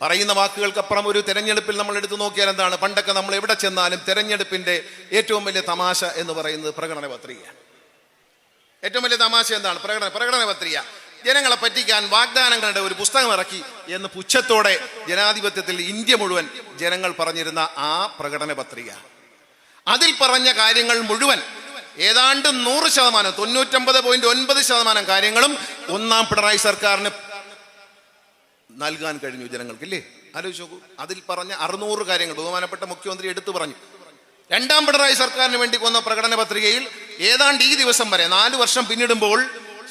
പറയുന്ന വാക്കുകൾക്കപ്പുറം ഒരു തെരഞ്ഞെടുപ്പിൽ നമ്മൾ എടുത്തു നോക്കിയാൽ എന്താണ്? പണ്ടൊക്കെ നമ്മൾ എവിടെ ചെന്നാലും തെരഞ്ഞെടുപ്പിന്റെ ഏറ്റവും വലിയ തമാശ എന്ന് പറയുന്നത് പ്രകടന പത്രികയാണ് ഏറ്റവും വലിയ തമാശ എന്താണ്? പ്രകടന പ്രകടന പത്രിക. ജനങ്ങളെ പറ്റിക്കാൻ വാഗ്ദാനങ്ങളുടെ ഒരു പുസ്തകം ഇറക്കി എന്ന് പുച്ഛത്തോടെ ജനാധിപത്യത്തിൽ ഇന്ത്യ മുഴുവൻ ജനങ്ങൾ പറഞ്ഞിരുന്ന ആ പ്രകടന പത്രിക. അതിൽ പറഞ്ഞ കാര്യങ്ങൾ മുഴുവൻ ഏതാണ്ട് നൂറ് ശതമാനം തൊണ്ണൂറ്റൊമ്പത് പോയിന്റ് ഒൻപത് ശതമാനം കാര്യങ്ങളും ഒന്നാം പിണറായി സർക്കാരിന് നൽകാൻ കഴിഞ്ഞു ജനങ്ങൾക്ക് ഇല്ലേ ആലോചിച്ച് നോക്കൂ. അതിൽ പറഞ്ഞ അറുന്നൂറ് കാര്യങ്ങൾ ബഹുമാനപ്പെട്ട മുഖ്യമന്ത്രി എടുത്തു പറഞ്ഞു. രണ്ടാം പിണറായി സർക്കാരിന് വേണ്ടി കൊന്ന പ്രകടന പത്രികയിൽ ഏതാണ്ട് ഈ ദിവസം വരെ നാല് വർഷം പിന്നിടുമ്പോൾ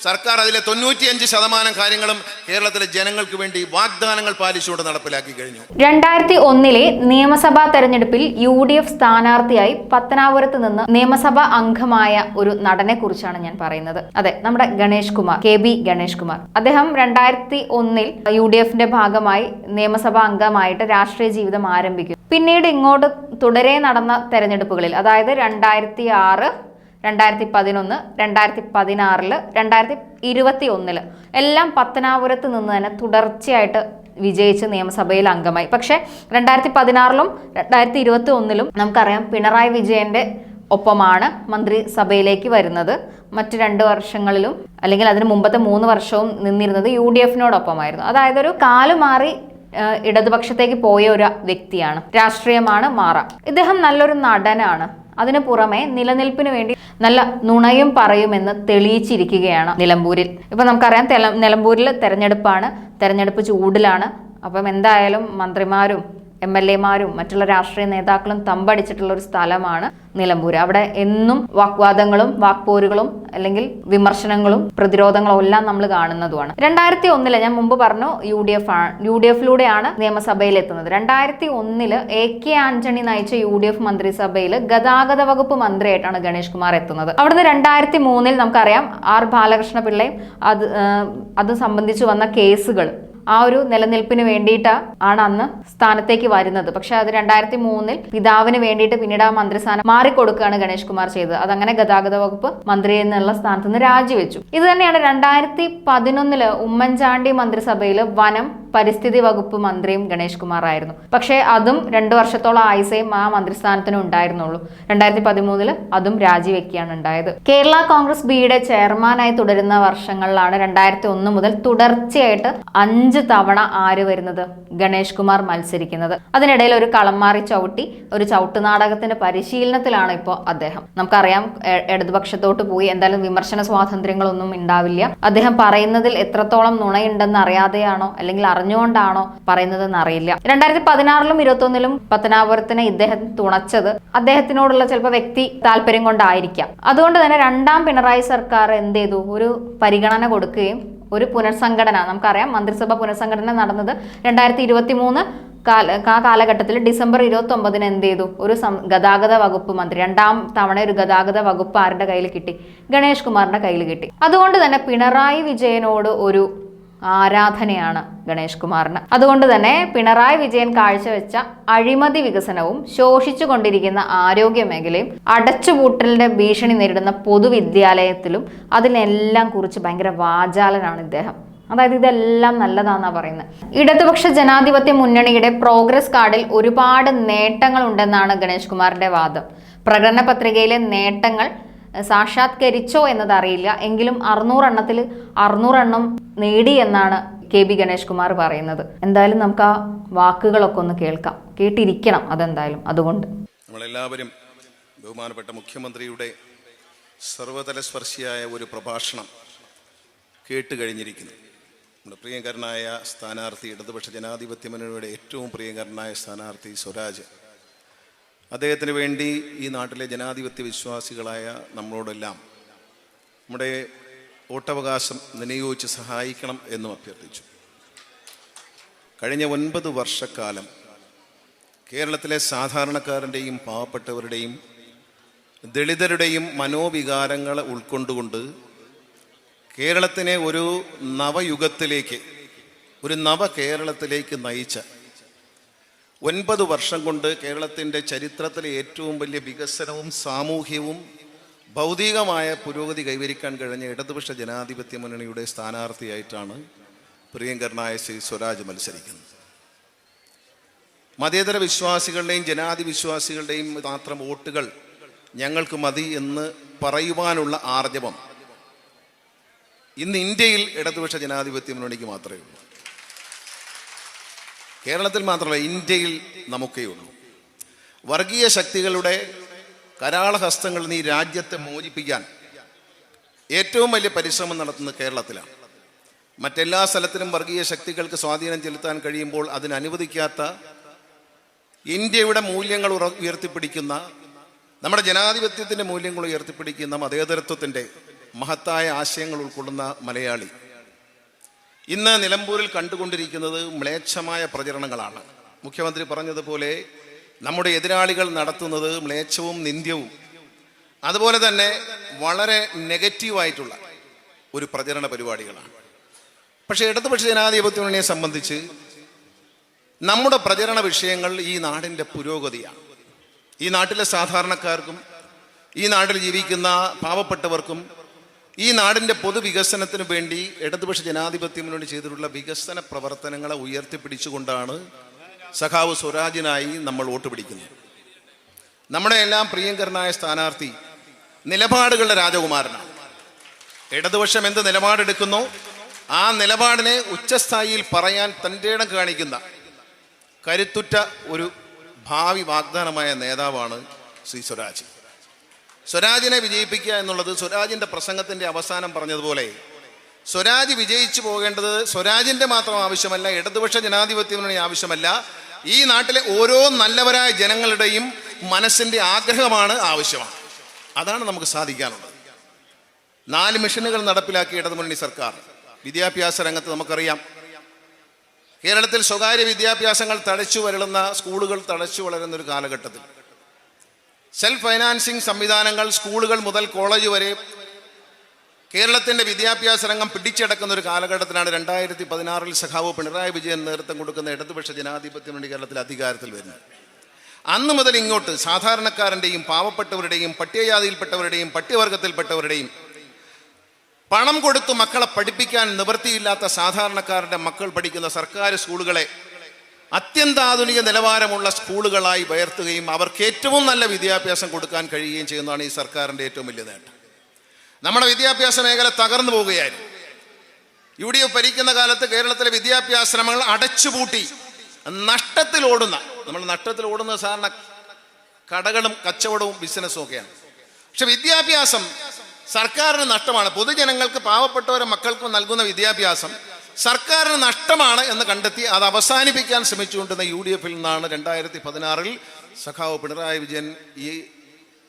സർക്കാർ അതിലെ തൊണ്ണൂറ്റിയഞ്ച് ശതമാനം കാര്യങ്ങളും കേരളത്തിലെ ജനങ്ങൾക്ക് വേണ്ടി വാഗ്ദാനങ്ങൾ പാലിച്ചുകൊണ്ട് നടപ്പിലാക്കി കഴിഞ്ഞു. രണ്ടായിരത്തി ഒന്നിലെ നിയമസഭാ തെരഞ്ഞെടുപ്പിൽ യു ഡി എഫ് സ്ഥാനാർത്ഥിയായി പത്തനാപുരത്ത് നിന്ന് നിയമസഭാ അംഗമായ ഒരു നടനെ കുറിച്ചാണ് ഞാൻ പറയുന്നത്. അതെ നമ്മുടെ ഗണേഷ് കുമാർ കെ ബി ഗണേഷ് കുമാർ. അദ്ദേഹം രണ്ടായിരത്തി ഒന്നിൽ യു ഡി എഫിന്റെ ഭാഗമായി നിയമസഭാ അംഗമായിട്ട് രാഷ്ട്രീയ ജീവിതം ആരംഭിക്കും പിന്നീട് ഇങ്ങോട്ട് തുടരെ നടന്ന തെരഞ്ഞെടുപ്പുകളിൽ അതായത് രണ്ടായിരത്തി ആറ് രണ്ടായിരത്തി പതിനൊന്ന് രണ്ടായിരത്തി പതിനാറിൽ രണ്ടായിരത്തി ഇരുപത്തി ഒന്നിൽ എല്ലാം പത്തനാപുരത്ത് നിന്ന് തന്നെ തുടർച്ചയായിട്ട് വിജയിച്ച് നിയമസഭയിൽ അംഗമായി. പക്ഷേ രണ്ടായിരത്തി പതിനാറിലും രണ്ടായിരത്തി ഇരുപത്തി ഒന്നിലും നമുക്കറിയാം പിണറായി വിജയന്റെ ഒപ്പമാണ് മന്ത്രിസഭയിലേക്ക് വരുന്നത്. മറ്റു രണ്ട് വർഷങ്ങളിലും അല്ലെങ്കിൽ അതിന് മുമ്പത്തെ മൂന്ന് വർഷവും നിന്നിരുന്നത് യു ഡി എഫിനോടൊപ്പമായിരുന്നു. അതായത് ഒരു കാലുമാറി ഇടതുപക്ഷത്തേക്ക് പോയ ഒരു വ്യക്തിയാണ്. രാഷ്ട്രീയമാണ് മാറ. ഇദ്ദേഹം നല്ലൊരു നടനാണ്. അതിനു പുറമെ നിലനിൽപ്പിന് വേണ്ടി നല്ല നുണയും പറയുമെന്ന് തെളിയിച്ചിരിക്കുകയാണ് നിലമ്പൂരിൽ. ഇപ്പൊ നമുക്കറിയാം നിലമ്പൂരിൽ തെരഞ്ഞെടുപ്പാണ്. തെരഞ്ഞെടുപ്പ് ചൂടിലാണ്. അപ്പം എന്തായാലും മന്ത്രിമാരും എം എൽ എമാരും മറ്റുള്ള രാഷ്ട്രീയ നേതാക്കളും തമ്പടിച്ചിട്ടുള്ള ഒരു സ്ഥലമാണ് നിലമ്പൂർ അവിടെ എന്നും വാക്വാദങ്ങളും വാക്പോരുകളും അല്ലെങ്കിൽ വിമർശനങ്ങളും പ്രതിരോധങ്ങളും എല്ലാം നമ്മൾ കാണുന്നതുമാണ്. രണ്ടായിരത്തി ഒന്നിൽ ഞാൻ മുമ്പ് പറഞ്ഞു U D F U D എഫിലൂടെയാണ് നിയമസഭയിൽ എത്തുന്നത് രണ്ടായിരത്തി ഒന്നിൽ എ കെ ആന്റണി നയിച്ച യു ഡി എഫ് മന്ത്രിസഭയിൽ ഗതാഗത വകുപ്പ് മന്ത്രിയായിട്ടാണ് ഗണേഷ് കുമാർ എത്തുന്നത്. അവിടുന്ന് രണ്ടായിരത്തി മൂന്നിൽ നമുക്കറിയാം ആർ ബാലകൃഷ്ണ പിള്ളയും അത് അത് സംബന്ധിച്ച് വന്ന കേസുകൾ ആ ഒരു നിലനിൽപ്പിന് വേണ്ടിയിട്ട് ആണ് അന്ന് സ്ഥാനത്തേക്ക് വരുന്നത്. പക്ഷെ അത് രണ്ടായിരത്തി മൂന്നിൽ പിതാവിന് വേണ്ടിയിട്ട് പിന്നീട് ആ മന്ത്രിസ്ഥാനം മാറിക്കൊടുക്കുകയാണ് ഗണേഷ് കുമാർ ചെയ്തത്. അതങ്ങനെ ഗതാഗത വകുപ്പ് മന്ത്രി എന്നുള്ള സ്ഥാനത്ത് നിന്ന് രാജിവെച്ചു. ഇത് തന്നെയാണ് രണ്ടായിരത്തി പതിനൊന്നിൽ ഉമ്മൻചാണ്ടി മന്ത്രിസഭയിൽ വനം പരിസ്ഥിതി വകുപ്പ് മന്ത്രിയും ഗണേഷ് കുമാർ ആയിരുന്നു. പക്ഷേ അതും രണ്ടു വർഷത്തോളം ആയുസയും ആ മന്ത്രിസ്ഥാനത്തിന് ഉണ്ടായിരുന്നുള്ളൂ. രണ്ടായിരത്തി പതിമൂന്നിൽ അതും രാജിവെക്കുകയാണ് ഉണ്ടായത്. കേരള കോൺഗ്രസ് ബിയുടെ ചെയർമാനായി തുടരുന്ന വർഷങ്ങളിലാണ് രണ്ടായിരത്തി ഒന്ന് മുതൽ തുടർച്ചയായിട്ട് അഞ്ച് തവണ ആര് വരുന്നത്? ഗണേഷ് കുമാർ മത്സരിക്കുന്നത്. അതിനിടയിൽ ഒരു കളം മാറി ചവിട്ടി ഒരു ചവിട്ട് നാടകത്തിന്റെ പരിശീലനത്തിലാണ് ഇപ്പോൾ അദ്ദേഹം. നമുക്കറിയാം ഇടതുപക്ഷത്തോട്ട് പോയി എന്തായാലും വിമർശന സ്വാതന്ത്ര്യങ്ങളൊന്നും ഉണ്ടാവില്ല. അദ്ദേഹം പറയുന്നതിൽ എത്രത്തോളം നുണയുണ്ടെന്ന് അറിയാതെയാണോ അല്ലെങ്കിൽ അറിഞ്ഞുകൊണ്ടാണോ പറയുന്നതെന്ന് അറിയില്ല. രണ്ടായിരത്തി പതിനാറിലും ഇരുപത്തൊന്നിലും പത്തനാപുരത്തിനെ ഇദ്ദേഹം തുണച്ചത് അദ്ദേഹത്തിനോടുള്ള ചിലപ്പോൾ വ്യക്തി താല്പര്യം കൊണ്ടായിരിക്കാം. അതുകൊണ്ട് തന്നെ രണ്ടാം പിണറായി സർക്കാർ എന്ത് ചെയ്തു? ഒരു പരിഗണന കൊടുക്കുകയും ഒരു പുനഃസംഘടന നമുക്കറിയാം മന്ത്രിസഭ പുനഃസംഘടന നടന്നത് രണ്ടായിരത്തി ഇരുപത്തി മൂന്ന് ആ കാലഘട്ടത്തിൽ ഡിസംബർ ഇരുപത്തി ഒമ്പതിന് എന്ത് ചെയ്തു? ഒരു ഗതാഗത വകുപ്പ് മന്ത്രി രണ്ടാം തവണ ഒരു ഗതാഗത വകുപ്പ് ആരുടെ കയ്യിൽ കിട്ടി? ഗണേഷ് കുമാറിന്റെ കയ്യിൽ കിട്ടി. അതുകൊണ്ട് തന്നെ പിണറായി വിജയനോട് ഒരു ആരാധനയാണ് ഗണേഷ് കുമാറിന്. അതുകൊണ്ട് തന്നെ പിണറായി വിജയൻ കാഴ്ചവെച്ച അഴിമതി വികസനവും ശോഷിച്ചു കൊണ്ടിരിക്കുന്ന ആരോഗ്യ മേഖലയും അടച്ചുപൂട്ടലിന്റെ ഭീഷണി നേരിടുന്ന പൊതുവിദ്യാലയത്തിലും അതിനെല്ലാം കുറിച്ച് ഭയങ്കര വാചാലനാണ് ഇദ്ദേഹം. അതായത് ഇതെല്ലാം നല്ലതാന്നാ പറയുന്നത്. ഇടതുപക്ഷ ജനാധിപത്യ മുന്നണിയുടെ പ്രോഗ്രസ് കാർഡിൽ ഒരുപാട് നേട്ടങ്ങൾ ഉണ്ടെന്നാണ് ഗണേഷ് കുമാറിന്റെ വാദം. പ്രകടന പത്രികയിലെ നേട്ടങ്ങൾ സാക്ഷാത്കരിച്ചോ എന്നത് അറിയില്ല എങ്കിലും അറുന്നൂറെണ്ണത്തിൽ അറുന്നൂറെണ്ണം നേടി എന്നാണ് കെ ബി ഗണേഷ് കുമാർ പറയുന്നത്. എന്തായാലും നമുക്ക് ആ വാക്കുകളൊക്കെ ഒന്ന് കേൾക്കാം. കേട്ടിരിക്കണം അതെന്തായാലും. അതുകൊണ്ട്. നമ്മളെല്ലാവരും ബഹുമാനപ്പെട്ട മുഖ്യമന്ത്രിയുടെ സർവതല സ്പർശിയായ ഒരു പ്രഭാഷണം കേട്ട് കഴിഞ്ഞിരിക്കുന്നു നമ്മുടെ പ്രിയങ്കരനായ സ്ഥാനാർത്ഥി ഇടതുപക്ഷ ജനാധിപത്യ മുന്നണിയുടെ ഏറ്റവും പ്രിയങ്കരനായ സ്ഥാനാർത്ഥി സ്വരാജ് അദ്ദേഹത്തിന് വേണ്ടി ഈ നാട്ടിലെ ജനാധിപത്യ വിശ്വാസികളായ നമ്മളോടെല്ലാം നമ്മുടെ വോട്ടവകാശം വിനിയോഗിച്ച് സഹായിക്കണം എന്നും അഭ്യർത്ഥിച്ചു. കഴിഞ്ഞ ഒൻപത് വർഷക്കാലം കേരളത്തിലെ സാധാരണക്കാരന്റെയും പാവപ്പെട്ടവരുടെയും ദളിതരുടെയും മനോവികാരങ്ങൾ ഉൾക്കൊണ്ടുകൊണ്ട് കേരളത്തിനെ ഒരു നവയുഗത്തിലേക്ക് ഒരു നവ കേരളത്തിലേക്ക് നയിച്ച ഒൻപത് വർഷം കൊണ്ട് കേരളത്തിന്റെ ചരിത്രത്തിലെ ഏറ്റവും വലിയ വികസനവും സാമൂഹ്യവും ഭൗതികമായ പുരോഗതി കൈവരിക്കാൻ കഴിഞ്ഞ ഇടതുപക്ഷ ജനാധിപത്യ മുന്നണിയുടെ സ്ഥാനാർത്ഥിയായിട്ടാണ് പ്രിയങ്കരനായ ശ്രീ സ്വരാജ് മത്സരിക്കുന്നത്. മതേതര വിശ്വാസികളുടെയും ജനാധി വിശ്വാസികളുടെയും മാത്രം വോട്ടുകൾ ഞങ്ങൾക്ക് മതി എന്ന് പറയുവാനുള്ള ആർജവം ഇന്ന് ഇന്ത്യയിൽ ഇടതുപക്ഷ ജനാധിപത്യ മുന്നണിക്ക് മാത്രമേ ഉള്ളൂ. കേരളത്തിൽ മാത്രമല്ല ഇന്ത്യയിൽ നമുക്കേ ഉള്ളൂ. വർഗീയ ശക്തികളുടെ കരാളഹസ്തങ്ങളിൽ നിന്ന് ഈ രാജ്യത്തെ മോചിപ്പിക്കാൻ ഏറ്റവും വലിയ പരിശ്രമം നടത്തുന്നത് കേരളത്തിലാണ്. മറ്റെല്ലാ സ്ഥലത്തിലും വർഗീയ ശക്തികൾക്ക് സ്വാധീനം ചെലുത്താൻ കഴിയുമ്പോൾ അതിന് അനുവദിക്കാത്ത ഇന്ത്യയുടെ മൂല്യങ്ങൾ ഉയർത്തിപ്പിടിക്കുന്ന നമ്മുടെ ജനാധിപത്യത്തിന്റെ മൂല്യങ്ങൾ ഉയർത്തിപ്പിടിക്കുന്ന മതേതരത്വത്തിന്റെ മഹത്തായ ആശയങ്ങൾ ഉൾക്കൊള്ളുന്ന മലയാളി ഇന്ന് നിലമ്പൂരിൽ കണ്ടുകൊണ്ടിരിക്കുന്നത് മ്ലേച്ഛമായ പ്രചരണങ്ങളാണ്. മുഖ്യമന്ത്രി പറഞ്ഞതുപോലെ നമ്മുടെ എതിരാളികൾ നടത്തുന്നത് മ്ലേച്ഛവും നിന്ദ്യവും. അതുപോലെ തന്നെ വളരെ നെഗറ്റീവായിട്ടുള്ള ഒരു പ്രചരണ പരിപാടികളാണ്. പക്ഷേ ഇടതുപക്ഷ ജനാധിപത്യ മുന്നണിയെ സംബന്ധിച്ച് നമ്മുടെ പ്രചരണ വിഷയങ്ങൾ ഈ നാടിന്റെ പുരോഗതിയാണ്. ഈ നാട്ടിലെ സാധാരണക്കാർക്കും ഈ നാട്ടിൽ ജീവിക്കുന്ന പാവപ്പെട്ടവർക്കും ഈ നാടിന്റെ പൊതുവികസനത്തിന് വേണ്ടി ഇടതുപക്ഷ ജനാധിപത്യ മുന്നണി ചെയ്തിട്ടുള്ള വികസന പ്രവർത്തനങ്ങളെ ഉയർത്തിപ്പിടിച്ചുകൊണ്ടാണ് സഖാവ് സ്വരാജിനായി നമ്മൾ വോട്ട് പിടിക്കുന്നത്. നമ്മുടെ എല്ലാം പ്രിയങ്കരനായ സ്ഥാനാർത്ഥി നിലപാടുകളുടെ രാജകുമാരനാണ്. ഇടതുപക്ഷം എന്ത് നിലപാടെടുക്കുന്നു? ആ നിലപാടിനെ ഉച്ചസ്ഥായിയിൽ പറയാൻ തന്റെ ഇടം കാണിക്കുന്ന കരുത്തുറ്റ ഒരു ഭാവി വാഗ്ദാനമായ നേതാവാണ് ശ്രീ സ്വരാജ്. സ്വരാജിനെ വിജയിപ്പിക്കുക എന്നുള്ളത് സ്വരാജിന്റെ പ്രസംഗത്തിന്റെ അവസാനം പറഞ്ഞതുപോലെ. സ്വരാജ് വിജയിച്ചു പോകേണ്ടത് സ്വരാജിന്റെ മാത്രം ആവശ്യമല്ല ഇടതുപക്ഷ ജനാധിപത്യ ആവശ്യമല്ല. ഈ നാട്ടിലെ ഓരോ നല്ലവരായ ജനങ്ങളുടെയും മനസ്സിന്റെ ആഗ്രഹമാണ് ആവശ്യമാണ്. അതാണ് നമുക്ക് സാധിക്കാനുള്ളത്. നാല് മിഷനുകൾ നടപ്പിലാക്കിയ ഇടതുമുന്നണി സർക്കാർ. വിദ്യാഭ്യാസ രംഗത്ത് നമുക്കറിയാം. കേരളത്തിൽ സ്വകാര്യ വിദ്യാഭ്യാസങ്ങൾ തടച്ചു വരളുന്ന സ്കൂളുകൾ തടച്ചു വളരുന്ന ഒരു കാലഘട്ടത്തിൽ. സെൽഫ് ഫൈനാൻസിങ് സംവിധാനങ്ങൾ സ്കൂളുകൾ മുതൽ കോളേജ് വരെ കേരളത്തിന്റെ വിദ്യാഭ്യാസ രംഗം പിടിച്ചടക്കുന്ന ഒരു കാലഘട്ടത്തിലാണ് രണ്ടായിരത്തി പതിനാറിൽ സഖാവ് പിണറായി വിജയൻ നേതൃത്വം കൊടുക്കുന്ന ഇടതുപക്ഷ ജനാധിപത്യം വേണ്ടി കേരളത്തിൽ അധികാരത്തിൽ വരുന്നത്. അന്ന് മുതൽ ഇങ്ങോട്ട് സാധാരണക്കാരന്റെയും പാവപ്പെട്ടവരുടെയും പട്ടികജാതിയിൽപ്പെട്ടവരുടെയും പട്ടികവർഗത്തിൽപ്പെട്ടവരുടെയും പണം കൊടുത്ത് മക്കളെ പഠിപ്പിക്കാൻ നിവൃത്തിയില്ലാത്ത സാധാരണക്കാരുടെ മക്കൾ പഠിക്കുന്ന സർക്കാർ സ്കൂളുകളെ അത്യന്താധുനിക നിലവാരമുള്ള സ്കൂളുകളായി ഉയർത്തുകയും അവർക്ക് ഏറ്റവും നല്ല വിദ്യാഭ്യാസം കൊടുക്കാൻ കഴിയുകയും ചെയ്യുന്നതാണ് ഈ സർക്കാരിന്റെ ഏറ്റവും വലിയ നേട്ടം. നമ്മുടെ വിദ്യാഭ്യാസ മേഖല തകർന്നു പോവുകയായിരുന്നു. യു ഡി എഫ് ഭരിക്കുന്ന കാലത്ത് കേരളത്തിലെ വിദ്യാഭ്യാസ ശ്രമങ്ങൾ അടച്ചുപൂട്ടി നഷ്ടത്തിൽ ഓടുന്ന നമ്മൾ നഷ്ടത്തിൽ ഓടുന്ന സാധാരണ കടകളും കച്ചവടവും ബിസിനസ്സും ഒക്കെയാണ്. പക്ഷെ വിദ്യാഭ്യാസം സർക്കാരിന് നഷ്ടമാണ്. പൊതുജനങ്ങൾക്ക് പാവപ്പെട്ടവരെ മക്കൾക്കും നൽകുന്ന വിദ്യാഭ്യാസം സർക്കാരിന് നഷ്ടമാണ് എന്ന് കണ്ടെത്തി അത് അവസാനിപ്പിക്കാൻ ശ്രമിച്ചുകൊണ്ടിരുന്ന യു ഡി എഫിൽ നിന്നാണ് രണ്ടായിരത്തി പതിനാറിൽ സഖാവ് പിണറായി വിജയൻ ഈ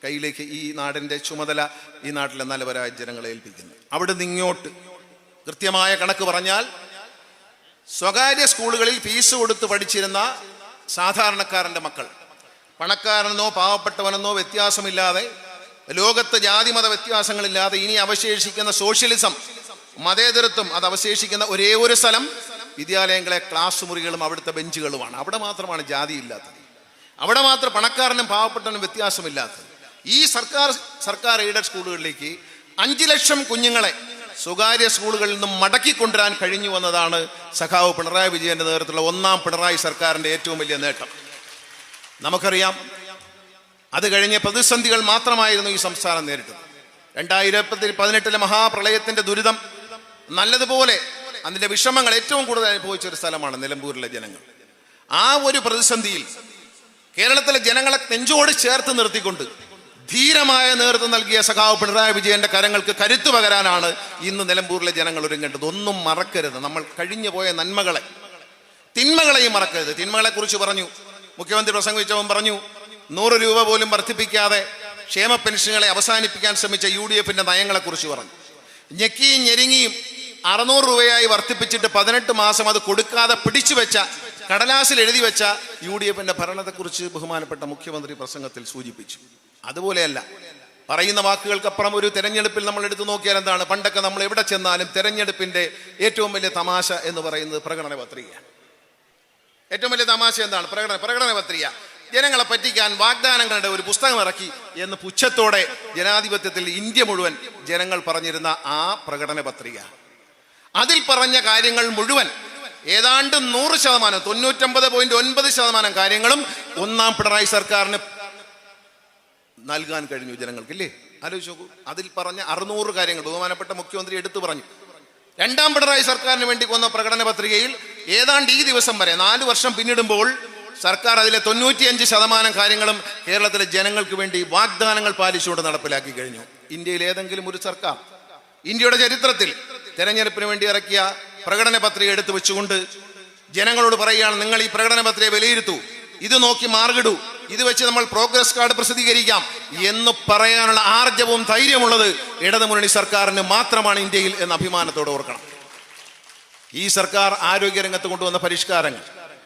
കയ്യിലേക്ക് ഈ നാടിന്റെ ചുമതല ഈ നാട്ടിലെ നല്ലവരായ ജനങ്ങളെ ഏൽപ്പിക്കുന്നത്. അവിടെ നിന്ന് ഇങ്ങോട്ട് കൃത്യമായ കണക്ക് പറഞ്ഞാൽ സ്വകാര്യ സ്കൂളുകളിൽ ഫീസ് കൊടുത്ത് പഠിച്ചിരുന്ന സാധാരണക്കാരന്റെ മക്കൾ പണക്കാരനെന്നോ പാവപ്പെട്ടവനെന്നോ വ്യത്യാസമില്ലാതെ ലോകത്ത് ജാതിമത വ്യത്യാസങ്ങളില്ലാതെ ഇനി അവശേഷിക്കുന്ന സോഷ്യലിസം മതേതരത്വം അത് അവശേഷിക്കുന്ന ഒരേ ഒരു സ്ഥലം വിദ്യാലയങ്ങളെ ക്ലാസ് മുറികളും അവിടുത്തെ ബെഞ്ചുകളുമാണ്. അവിടെ മാത്രമാണ് ജാതി ഇല്ലാത്തത് അവിടെ മാത്രം പണക്കാരനും പാവപ്പെട്ടവനും വ്യത്യാസമില്ലാത്തത്. ഈ സർക്കാർ സർക്കാർ എയ്ഡഡ് സ്കൂളുകളിലേക്ക് അഞ്ച് ലക്ഷം കുഞ്ഞുങ്ങളെ സ്വകാര്യ സ്കൂളുകളിൽ നിന്നും മടക്കി കൊണ്ടുവരാൻ കഴിഞ്ഞു വന്നതാണ് സഖാവ് പിണറായി വിജയന്റെ നേതൃത്വത്തിലുള്ള ഒന്നാം പിണറായി സർക്കാരിന്റെ ഏറ്റവും വലിയ നേട്ടം. നമുക്കറിയാം അത് കഴിഞ്ഞ പ്രതിസന്ധികൾ മാത്രമായിരുന്നു ഈ സംസ്ഥാനം നേരിട്ടത്. രണ്ടായിരത്തി പതിനെട്ടിലെ മഹാപ്രളയത്തിന്റെ ദുരിതം നല്ലതുപോലെ അതിന്റെ വിഷമങ്ങൾ ഏറ്റവും കൂടുതൽ അനുഭവിച്ച ഒരു സ്ഥലമാണ് നിലമ്പൂരിലെ ജനങ്ങൾ. ആ ഒരു പ്രതിസന്ധിയിൽ കേരളത്തിലെ ജനങ്ങളെ നെഞ്ചോട് ചേർത്ത് നിർത്തിക്കൊണ്ട് ധീരമായ നേതൃത്വം നൽകിയ സഖാവ് പിണറായി വിജയന്റെ കരങ്ങൾക്ക് കരുത്തു പകരാനാണ് ഇന്ന് നിലമ്പൂരിലെ ജനങ്ങൾ ഒരുങ്ങേണ്ടത്. ഒന്നും മറക്കരുത്. നമ്മൾ കഴിഞ്ഞു പോയ നന്മകളെ തിന്മകളെയും മറക്കരുത്. തിന്മകളെ കുറിച്ച് പറഞ്ഞു മുഖ്യമന്ത്രി പ്രസംഗിച്ചവൻ പറഞ്ഞു നൂറ് രൂപ പോലും വർദ്ധിപ്പിക്കാതെ ക്ഷേമ പെൻഷനുകളെ അവസാനിപ്പിക്കാൻ ശ്രമിച്ച യു ഡി എഫിന്റെ നയങ്ങളെക്കുറിച്ച് പറഞ്ഞു. ഞെക്കിയും ഞെരുങ്ങിയും അറുന്നൂറ് രൂപയായി വർദ്ധിപ്പിച്ചിട്ട് പതിനെട്ട് മാസം അത് കൊടുക്കാതെ പിടിച്ചു വെച്ച കടലാസിൽ എഴുതി വെച്ച യു ഡി എഫിന്റെ ഭരണത്തെക്കുറിച്ച് ബഹുമാനപ്പെട്ട മുഖ്യമന്ത്രി പ്രസംഗത്തിൽ സൂചിപ്പിച്ചു. അതുപോലെയല്ല പറയുന്ന വാക്കുകൾക്കപ്പുറം ഒരു തെരഞ്ഞെടുപ്പിൽ നമ്മൾ എടുത്തു നോക്കിയാൽ എന്താണ്? പണ്ടൊക്കെ നമ്മൾ എവിടെ ചെന്നാലും തെരഞ്ഞെടുപ്പിന്റെ ഏറ്റവും വലിയ തമാശ എന്ന് പറയുന്നത് പ്രകടന ഏറ്റവും വലിയ തമാശ എന്താണ്? പ്രകടന പ്രകടന പത്രിക. ജനങ്ങളെ പറ്റിക്കാൻ വാഗ്ദാനങ്ങളുടെ ഒരു പുസ്തകം ഇറക്കി എന്ന് പുച്ഛത്തോടെ ജനാധിപത്യത്തിൽ ഇന്ത്യ മുഴുവൻ ജനങ്ങൾ പറഞ്ഞിരുന്ന ആ പ്രകടന പത്രിക. അതിൽ പറഞ്ഞ കാര്യങ്ങൾ മുഴുവൻ ഏതാണ്ട് നൂറ് ശതമാനം തൊണ്ണൂറ്റൊമ്പത് പോയിന്റ് ഒൻപത് ശതമാനം കാര്യങ്ങളും ഒന്നാം പിണറായി സർക്കാരിന് നൽകാൻ കഴിഞ്ഞു ജനങ്ങൾക്ക് ഇല്ലേ ആലോചിച്ച് നോക്കൂ. അതിൽ പറഞ്ഞ അറുന്നൂറ് കാര്യങ്ങൾ ബഹുമാനപ്പെട്ട മുഖ്യമന്ത്രി എടുത്തു പറഞ്ഞു. രണ്ടാം പിണറായി സർക്കാരിന് വേണ്ടി വന്ന പ്രകടന പത്രികയിൽ ഏതാണ്ട് ഈ ദിവസം വരെ നാല് വർഷം പിന്നിടുമ്പോൾ സർക്കാർ അതിലെ തൊണ്ണൂറ്റിയഞ്ച് ശതമാനം കാര്യങ്ങളും കേരളത്തിലെ ജനങ്ങൾക്ക് വേണ്ടി വാഗ്ദാനങ്ങൾ പാലിച്ചുകൊണ്ട് നടപ്പിലാക്കി കഴിഞ്ഞു. ഇന്ത്യയിൽ ഏതെങ്കിലും ഒരു സർക്കാർ ഇന്ത്യയുടെ ചരിത്രത്തിൽ തെരഞ്ഞെടുപ്പിന് വേണ്ടി ഇറക്കിയ പ്രകടന പത്രിക എടുത്തു വെച്ചുകൊണ്ട് ജനങ്ങളോട് പറയുകയാണ് നിങ്ങൾ ഈ പ്രകടന പത്രിക വിലയിരുത്തൂ. ഇത് നോക്കി മാർഗിടൂ. ഇത് വെച്ച് നമ്മൾ പ്രോഗ്രസ് കാർഡ് പ്രസിദ്ധീകരിക്കാം. എന്ന് പറയാനുള്ള ആർജവും ധൈര്യമുള്ളത് ഇടതുമുന്നണി സർക്കാരിന് മാത്രമാണ് ഇന്ത്യയിൽ എന്ന അഭിമാനത്തോടെ ഓർക്കണം. ഈ സർക്കാർ ആരോഗ്യരംഗത്ത് കൊണ്ടുവന്ന പരിഷ്കാരങ്ങൾ.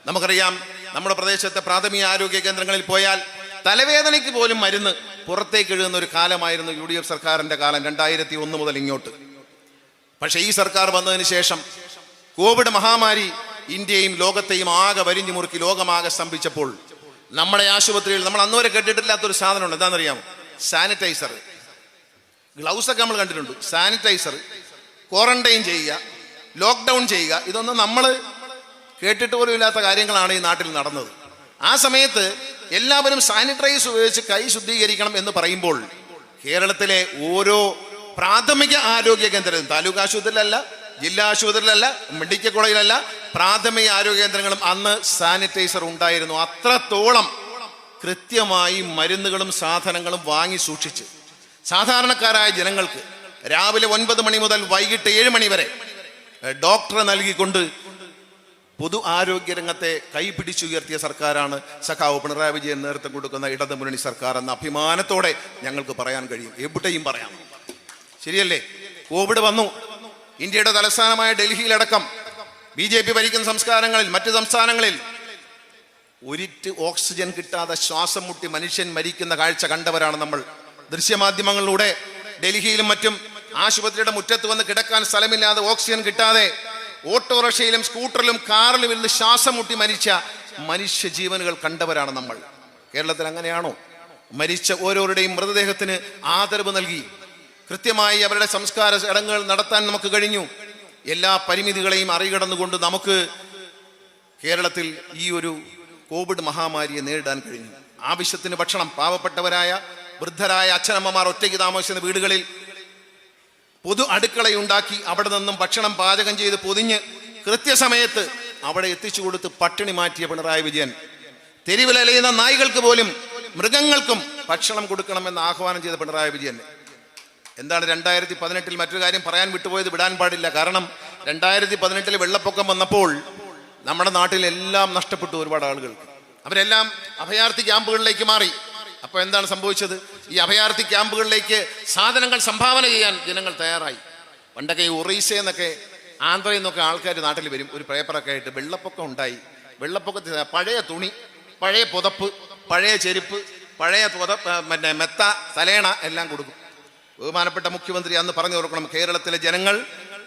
നമുക്കറിയാം നമ്മുടെ പ്രദേശത്തെ പ്രാഥമിക ആരോഗ്യ കേന്ദ്രങ്ങളിൽ പോയാൽ തലവേദനയ്ക്ക് പോലും മരുന്ന് പുറത്തേക്ക് എഴുതുന്ന ഒരു കാലമായിരുന്നു യു ഡി എഫ് കാലം രണ്ടായിരത്തി ഒന്ന് മുതൽ ഇങ്ങോട്ട്. പക്ഷേ ഈ സർക്കാർ വന്നതിന് ശേഷം കോവിഡ് മഹാമാരി ഇന്ത്യയും ലോകത്തെയും ആകെ വരിഞ്ഞു മുറുക്കി ലോകമാകെ സ്തംഭിച്ചപ്പോൾ നമ്മുടെ ആശുപത്രിയിൽ നമ്മൾ അന്നുവരെ കേട്ടിട്ടില്ലാത്തൊരു സാധനമുണ്ട്. എന്താണെന്നറിയാമോ? സാനിറ്റൈസർ. ഗ്ലൗസ് ഒക്കെ നമ്മൾ കണ്ടിട്ടുണ്ട്. സാനിറ്റൈസർ. ക്വാറന്റൈൻ ചെയ്യുക ലോക്ക്ഡൗൺ ചെയ്യുക ഇതൊന്നും നമ്മൾ കേട്ടിട്ട് പോലും ഇല്ലാത്ത കാര്യങ്ങളാണ് ഈ നാട്ടിൽ നടന്നത്. ആ സമയത്ത് എല്ലാവരും സാനിറ്റൈസ് ഉപയോഗിച്ച് കൈ ശുദ്ധീകരിക്കണം എന്ന് പറയുമ്പോൾ കേരളത്തിലെ ഓരോ പ്രാഥമിക ആരോഗ്യ കേന്ദ്രം താലൂക്ക് ആശുപത്രിയിലല്ല ജില്ലാ ആശുപത്രിയിലല്ല മെഡിക്കൽ കോളേജിലല്ല. പ്രാഥമിക ആരോഗ്യ കേന്ദ്രങ്ങളും അന്ന് സാനിറ്റൈസർ ഉണ്ടായിരുന്നു. അത്രത്തോളം കൃത്യമായി മരുന്നുകളും സാധനങ്ങളും വാങ്ങി സൂക്ഷിച്ച്. സാധാരണക്കാരായ ജനങ്ങൾക്ക് രാവിലെ ഒൻപത് മണി മുതൽ വൈകിട്ട് ഏഴ് മണി വരെ ഡോക്ടറെ നൽകിക്കൊണ്ട് പൊതു ആരോഗ്യ രംഗത്തെ കൈപിടിച്ചുയർത്തിയ സർക്കാരാണ് സഖാവ് പിണറായി വിജയൻ നേതൃത്വം കൊടുക്കുന്ന ഇടതുമുന്നണി സർക്കാർ എന്ന അഭിമാനത്തോടെ ഞങ്ങൾക്ക് പറയാൻ കഴിയും. എവിടെയും പറയാം. ശരിയല്ലേ? കോവിഡ് വന്നു. ഇന്ത്യയുടെ തലസ്ഥാനമായ ഡൽഹിയിലടക്കം ബി ജെ പി ഭരിക്കുന്ന സംസ്കാരങ്ങളിൽ മറ്റു സംസ്ഥാനങ്ങളിൽ ഒരിറ്റ് ഓക്സിജൻ കിട്ടാതെ ശ്വാസം മുട്ടി മനുഷ്യൻ മരിക്കുന്ന കാഴ്ച കണ്ടവരാണ് നമ്മൾ. ദൃശ്യമാധ്യമങ്ങളിലൂടെ ഡൽഹിയിലും മറ്റും ആശുപത്രിയുടെ മുറ്റത്ത് വന്ന് കിടക്കാൻ സ്ഥലമില്ലാതെ ഓക്സിജൻ കിട്ടാതെ ഓട്ടോറിക്ഷയിലും സ്കൂട്ടറിലും കാറിലും ഇരുന്ന് ശ്വാസം മുട്ടി മരിച്ച മനുഷ്യ ജീവനുകൾ കണ്ടവരാണ് നമ്മൾ. കേരളത്തിൽ അങ്ങനെയാണോ? മരിച്ച ഓരോരുടെയും മൃതദേഹത്തിന് ആദരവ് നൽകി. കൃത്യമായി അവരുടെ സംസ്കാര ചടങ്ങുകൾ നടത്താൻ നമുക്ക് കഴിഞ്ഞു. എല്ലാ പരിമിതികളെയും അറികടന്നുകൊണ്ട് നമുക്ക് കേരളത്തിൽ ഈ ഒരു കോവിഡ് മഹാമാരിയെ നേരിടാൻ കഴിഞ്ഞു. ആവശ്യത്തിന് ഭക്ഷണം പാവപ്പെട്ടവരായ വൃദ്ധരായ അച്ഛനമ്മമാർ ഒറ്റയ്ക്ക് താമസിക്കുന്ന വീടുകളിൽ പൊതു അടുക്കളയുണ്ടാക്കി അവിടെ നിന്നും ഭക്ഷണം പാചകം ചെയ്ത് പൊതിഞ്ഞ് കൃത്യസമയത്ത് അവിടെ എത്തിച്ചു കൊടുത്ത് പട്ടിണി മാറ്റിയ പിണറായി വിജയൻ. തെരുവിലലയുന്ന നായ്കൾക്ക് പോലും മൃഗങ്ങൾക്കും ഭക്ഷണം കൊടുക്കണമെന്ന് ആഹ്വാനം ചെയ്ത പിണറായി വിജയൻ. എന്താണ് രണ്ടായിരത്തി പതിനെട്ടിൽ മറ്റൊരു കാര്യം പറയാൻ വിട്ടുപോയത് വിടാൻ പാടില്ല. കാരണം രണ്ടായിരത്തി പതിനെട്ടിൽ വെള്ളപ്പൊക്കം വന്നപ്പോൾ നമ്മുടെ നാട്ടിലെല്ലാം നഷ്ടപ്പെട്ടു ഒരുപാട് ആളുകൾക്ക്. അവരെല്ലാം അഭയാർത്ഥി ക്യാമ്പുകളിലേക്ക് മാറി. അപ്പോൾ എന്താണ് സംഭവിച്ചത്? ഈ അഭയാർത്ഥി ക്യാമ്പുകളിലേക്ക് സാധനങ്ങൾ സംഭാവന ചെയ്യാൻ ജനങ്ങൾ തയ്യാറായി. പണ്ടൊക്കെ ഈ ഒറീസ എന്നൊക്കെ ആന്ധ്രയിൽ നിന്നൊക്കെ ആൾക്കാർ നാട്ടിൽ വരും. ഒരു പേപ്പറൊക്കെ ആയിട്ട് വെള്ളപ്പൊക്കം ഉണ്ടായി. വെള്ളപ്പൊക്കത്തിൽ പഴയ തുണി പഴയ പുതപ്പ് പഴയ ചെരുപ്പ് പഴയ പുത പിന്നെ മെത്ത തലേണ എല്ലാം കൊടുക്കും. ബഹുമാനപ്പെട്ട മുഖ്യമന്ത്രി അന്ന് പറഞ്ഞു കൊടുക്കണം കേരളത്തിലെ ജനങ്ങൾ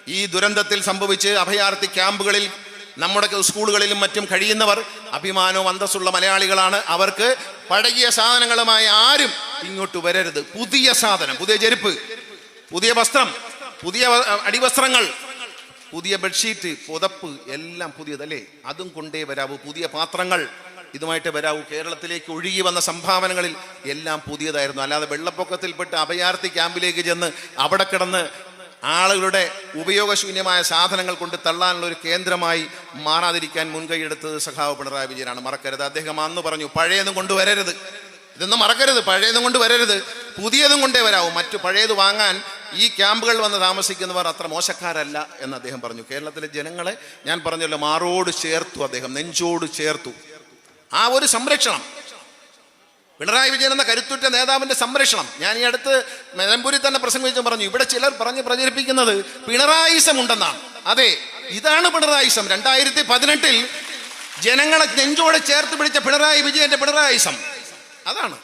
ഈ ദുരന്തത്തിൽ സംഭവിച്ച് അഭയാർത്ഥി ക്യാമ്പുകളിൽ നമ്മുടെ സ്കൂളുകളിലും മറ്റും കഴിയുന്നവർ അഭിമാനവും അന്തസ്സുള്ള മലയാളികളാണ്. അവർക്ക് പഴകിയ സാധനങ്ങളുമായി ആരും ഇങ്ങോട്ട് വരരുത്. പുതിയ സാധനം പുതിയ ചെരുപ്പ് പുതിയ വസ്ത്രം പുതിയ അടിവസ്ത്രങ്ങൾ പുതിയ ബെഡ്ഷീറ്റ് പുതപ്പ് എല്ലാം പുതിയതല്ലേ? അതും കൊണ്ടേ വരാവൂ. പുതിയ പാത്രങ്ങൾ ഇതുമായിട്ട് വരാവൂ. കേരളത്തിലേക്ക് ഒഴുകി വന്ന സംഭാവനകളിൽ എല്ലാം പുതിയതായിരുന്നു. അല്ലാതെ വെള്ളപ്പൊക്കത്തിൽപ്പെട്ട് അഭയാർത്ഥി ക്യാമ്പിലേക്ക് ചെന്ന് അവിടെ കിടന്ന് ആളുകളുടെ ഉപയോഗശൂന്യമായ സാധനങ്ങൾ കൊണ്ട് തള്ളാനുള്ള ഒരു കേന്ദ്രമായി മാറാതിരിക്കാൻ മുൻകൈയെടുത്തത് സഖാവ് പിണറായി വിജയനാണ്. മറക്കരുത്. അദ്ദേഹം അന്ന് പറഞ്ഞു പഴയതും കൊണ്ടുവരരുത് ഇതൊന്നും മറക്കരുത്. പഴയതും കൊണ്ട് വരരുത്. പുതിയതും കൊണ്ടേ വരാവും. മറ്റു പഴയത് വാങ്ങാൻ ഈ ക്യാമ്പുകൾ വന്ന് താമസിക്കുന്നവർ അത്ര മോശക്കാരല്ല എന്ന് അദ്ദേഹം പറഞ്ഞു. കേരളത്തിലെ ജനങ്ങളെ ഞാൻ പറഞ്ഞല്ലോ മാറോട് ചേർത്തു അദ്ദേഹം നെഞ്ചോട് ചേർത്തു. ആ ഒരു സംരക്ഷണം. പിണറായി വിജയൻ എന്ന കരുത്തുറ്റ നേതാവിന്റെ സംരക്ഷണം. ഞാൻ ഈ അടുത്ത് നിലമ്പൂരിൽ തന്നെ പ്രസംഗിച്ചു പറഞ്ഞു. ഇവിടെ ചിലർ പറഞ്ഞ് പ്രചരിപ്പിക്കുന്നത് പിണറായിസം ഉണ്ടെന്നാണ്. അതെ ഇതാണ് പിണറായിസം. രണ്ടായിരത്തി പതിനെട്ടിൽ ജനങ്ങളെ നെഞ്ചോടെ ചേർത്ത് പിടിച്ച പിണറായി വിജയന്റെ പിണറായിസം. അതാണ്.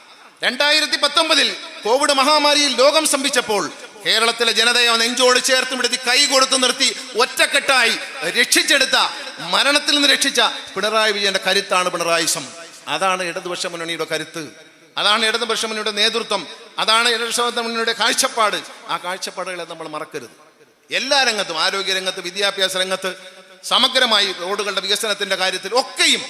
രണ്ടായിരത്തി പത്തൊമ്പതിൽ കോവിഡ് മഹാമാരിയിൽ ലോകം സ്തംഭിച്ചപ്പോൾ കേരളത്തിലെ ജനതയെ നെഞ്ചോട് ചേർത്ത് പിടുത്തി കൈ കൊടുത്ത് നിർത്തി ഒറ്റക്കെട്ടായി രക്ഷിച്ചെടുത്ത മരണത്തിൽ നിന്ന് രക്ഷിച്ച പിണറായി വിജയന്റെ കരുത്താണ് പിണറായിസം. അതാണ് ഇടതുപക്ഷ മുന്നണിയുടെ കരുത്ത്. അതാണ് ഇടതുപക്ഷ മുന്നണിയുടെ നേതൃത്വം. അതാണ് ഇടതുപക്ഷ മുന്നണിയുടെ കാഴ്ചപ്പാട്. ആ കാഴ്ചപ്പാടുകളെ നമ്മൾ മറക്കരുത്. എല്ലാ രംഗത്തും ആരോഗ്യ രംഗത്ത് വിദ്യാഭ്യാസ രംഗത്ത് സമഗ്രമായി റോഡുകളുടെ വികസനത്തിന്റെ കാര്യത്തിൽ ഒക്കെയും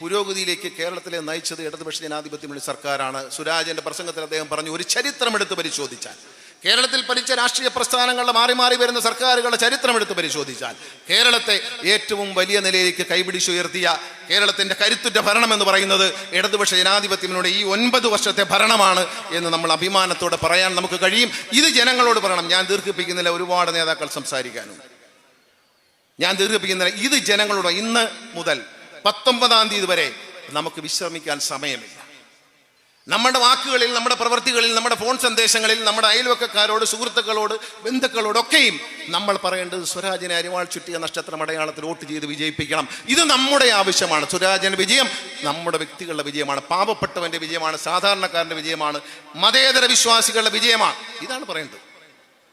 പുരോഗതിയിലേക്ക് കേരളത്തിലെ നയിച്ചത് ഇടതുപക്ഷ ജനാധിപത്യ സർക്കാരാണ്. സുരാജന്റെ പ്രസംഗത്തിൽ അദ്ദേഹം പറഞ്ഞു ഒരു ചരിത്രം എടുത്ത് പരിശോധിച്ചാൽ കേരളത്തിൽ ഭരിച്ച രാഷ്ട്രീയ പ്രസ്ഥാനങ്ങളുടെ മാറി മാറി വരുന്ന സർക്കാരുകളുടെ ചരിത്രം എടുത്ത് പരിശോധിച്ചാൽ കേരളത്തെ ഏറ്റവും വലിയ നിലയിലേക്ക് കൈപിടിച്ചുയർത്തിയ കേരളത്തിന്റെ കരുത്തുറ്റ ഭരണം എന്ന് പറയുന്നത് ഇടതുപക്ഷ ജനാധിപത്യത്തിനോട് ഈ ഒൻപത് വർഷത്തെ ഭരണമാണ് എന്ന് നമ്മൾ അഭിമാനത്തോടെ പറയാൻ നമുക്ക് കഴിയും. ഇത് ജനങ്ങളോട് പറയണം. ഞാൻ ദീർഘിപ്പിക്കുന്നില്ല. ഒരുപാട് നേതാക്കൾ സംസാരിക്കാനുണ്ട് ഞാൻ ദീർഘിപ്പിക്കുന്നില്ല. ഇത് ജനങ്ങളോട് ഇന്ന് മുതൽ പത്തൊമ്പതാം തീയതി വരെ നമുക്ക് വിശ്രമിക്കാൻ സമയമില്ല. നമ്മുടെ വാക്കുകളിൽ നമ്മുടെ പ്രവൃത്തികളിൽ നമ്മുടെ ഫോൺ സന്ദേശങ്ങളിൽ നമ്മുടെ അയൽവക്കക്കാരോട് സുഹൃത്തുക്കളോട് ബന്ധുക്കളോടൊക്കെയും നമ്മൾ പറയേണ്ടത് സ്വരാജിനെ അരിവാൾ ചുറ്റിയ നക്ഷത്രം അടയാളത്തിൽ വോട്ട് ചെയ്ത് വിജയിപ്പിക്കണം. ഇത് നമ്മുടെ ആവശ്യമാണ്. സ്വരാജന്റെ വിജയം നമ്മുടെ വ്യക്തികളുടെ വിജയമാണ്. പാവപ്പെട്ടവന്റെ വിജയമാണ്. സാധാരണക്കാരന്റെ വിജയമാണ്. മതേതര വിശ്വാസികളുടെ വിജയമാണ്. ഇതാണ് പറയേണ്ടത്.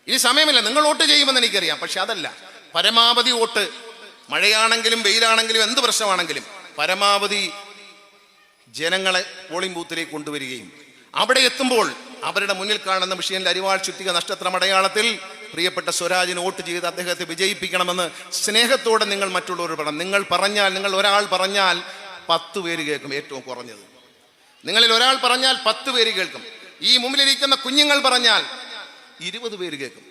ഇനി സമയമില്ല. നിങ്ങൾ വോട്ട് ചെയ്യുമെന്ന് എനിക്കറിയാം. പക്ഷെ അതല്ല. പരമാവധി വോട്ട് മഴയാണെങ്കിലും വെയിലാണെങ്കിലും എന്ത് പ്രശ്നമാണെങ്കിലും പരമാവധി ജനങ്ങളെ പോളിംഗ് ബൂത്തിലേക്ക് കൊണ്ടുവരികയും അവിടെ എത്തുമ്പോൾ അവരുടെ മുന്നിൽ കാണുന്ന മിഷീനിൽ അരിവാൾ ചുറ്റിക നക്ഷത്രം അടയാളത്തിൽ പ്രിയപ്പെട്ട സ്വരാജിന് വോട്ട് ചെയ്ത് അദ്ദേഹത്തെ വിജയിപ്പിക്കണമെന്ന് സ്നേഹത്തോടെ നിങ്ങൾ മറ്റുള്ളവർ പറയണം. നിങ്ങൾ പറഞ്ഞാൽ നിങ്ങൾ ഒരാൾ പറഞ്ഞാൽ പത്ത് പേര് കേൾക്കും ഏറ്റവും കുറഞ്ഞത്. നിങ്ങളിൽ ഒരാൾ പറഞ്ഞാൽ പത്ത് പേര് കേൾക്കും. ഈ മുമ്പിലിരിക്കുന്ന കുഞ്ഞുങ്ങൾ പറഞ്ഞാൽ ഇരുപത് പേര് കേൾക്കും.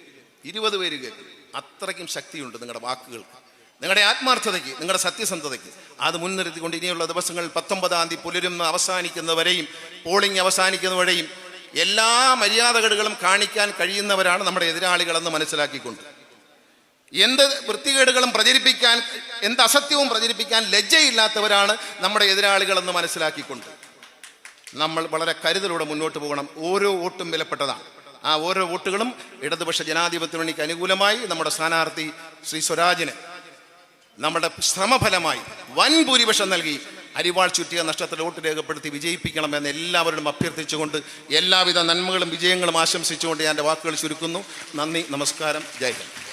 ഇരുപത് പേര് കേൾക്കും. അത്രയ്ക്കും ശക്തിയുണ്ട് നിങ്ങളുടെ വാക്കുകൾക്ക്. നിങ്ങളുടെ ആത്മാർത്ഥതയ്ക്ക് നിങ്ങളുടെ സത്യസന്ധതയ്ക്ക്. അത് മുൻനിർത്തിക്കൊണ്ട് ഇനിയുള്ള ദിവസങ്ങളിൽ പത്തൊമ്പതാം തീയതി പുലരുന്ന അവസാനിക്കുന്നവരെയും പോളിംഗ് അവസാനിക്കുന്നവരെയും എല്ലാ മര്യാദകേടുകളും കാണിക്കാൻ കഴിയുന്നവരാണ് നമ്മുടെ എതിരാളികളെന്ന് മനസ്സിലാക്കിക്കൊണ്ട്. എന്ത് വൃത്തികേടുകളും പ്രചരിപ്പിക്കാൻ എന്ത് അസത്യവും പ്രചരിപ്പിക്കാൻ ലജ്ജയില്ലാത്തവരാണ് നമ്മുടെ എതിരാളികളെന്ന് മനസ്സിലാക്കിക്കൊണ്ട്. നമ്മൾ വളരെ കരുതലോടെ മുന്നോട്ട് പോകണം. ഓരോ വോട്ടും വിലപ്പെട്ടതാണ്. ആ ഓരോ വോട്ടുകളും ഇടതുപക്ഷ ജനാധിപത്യ മുന്നണിക്ക് അനുകൂലമായി നമ്മുടെ സ്ഥാനാർത്ഥി ശ്രീ സ്വരാജിന് നമ്മുടെ ശ്രമഫലമായി വൻ ഭൂരിപക്ഷം നൽകി. അരിവാൾ ചുറ്റിയ നഷ്ടത്തിൽ വോട്ട് രേഖപ്പെടുത്തി വിജയിപ്പിക്കണമെന്ന് എല്ലാവരോടും അഭ്യർത്ഥിച്ചുകൊണ്ട് എല്ലാവിധ നന്മകളും വിജയങ്ങളും ആശംസിച്ചുകൊണ്ട് ഞാൻ എന്റെ വാക്കുകൾ ചുരുക്കുന്നു. നന്ദി നമസ്കാരം. ജയ് ഹിന്ദ്.